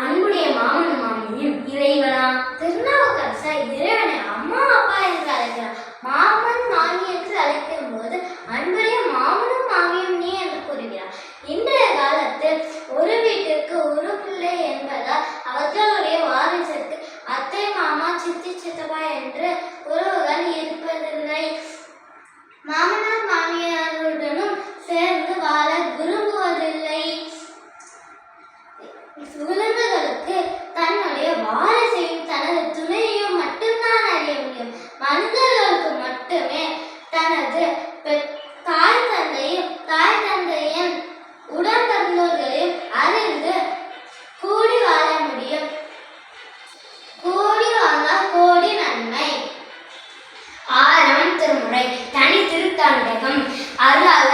அன்புடைய மாமன் மாமியும் இறைவனா? திருநாவுக்கரசர் இறைவனை அம்மா அப்பா என்று அழைக்கிறார். மாமன் மாமி என்று அழைக்கும் போது அன்புடைய மாமனும் மாமியும் நீ என்று கூறுகிறார். இன்றைய காலத்தில் ஒரு வீட்டிற்கு ஒரு பிள்ளை என்பதால் அவர்களுடைய வாரிசுக்கு அத்தை மாமா சித்தி சித்தப்பா என்று உறவுகள் இருப்பதில்லை. மாமனார் மாமியாருடனும் சேர்ந்து வாழ விரும்புவதில்லை. விலங்குகளுக்கு வாரிசையும் தனது துணையையும் மட்டும்தான் அறிய முடியும். மனிதர்களுக்கு மட்டுமே தனது தாய் தந்தையும் தாய் தந்தையின் உடன் பிறந்தோர்களையும் அறிந்து கூடி வாழ முடியும். கூடி வாழ்ந்தால் கோடி நன்மை. ஆறாம் திருமுறை தனி திருத்தாண்டகம் அருளாளர்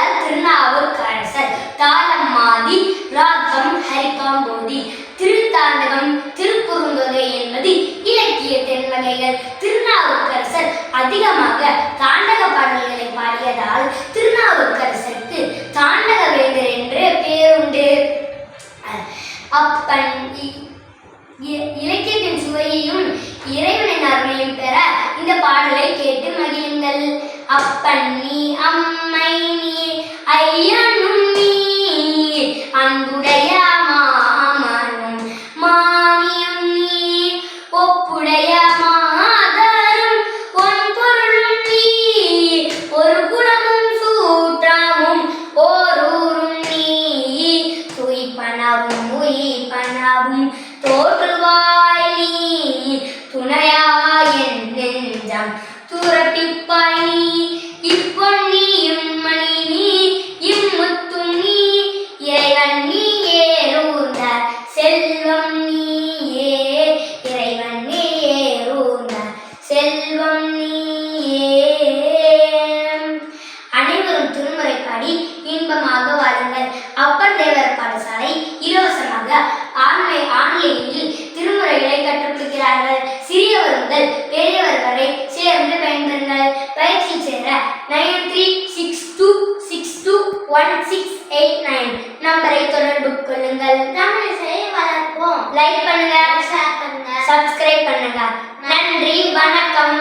கவிஞர் திருநாவுக்கரசர் அதிகமாக தாண்டக பாடல்களை பாடியதால் திருநாவுக்கரசருக்கு தாண்டக வேந்தர் என்று பேருண்டு. அப்பன் இலக்கியத்தின் சுவையையும் இறைவனின் அருளையும் பெற இந்த பாடலை கேட்டு மகிழுங்கள். அப்பன் நீ அம்மை நீ ஐயனும் nine three six two six two one six eight nine நம்பரை தொடர்பு கொள்ளுங்கள். தமிழிசையை வளர்ப்போம். லைக் பண்ணுங்க ஷேர் பண்ணுங்க சப்ஸ்கிரைப் பண்ணுங்க. நன்றி வணக்கம்.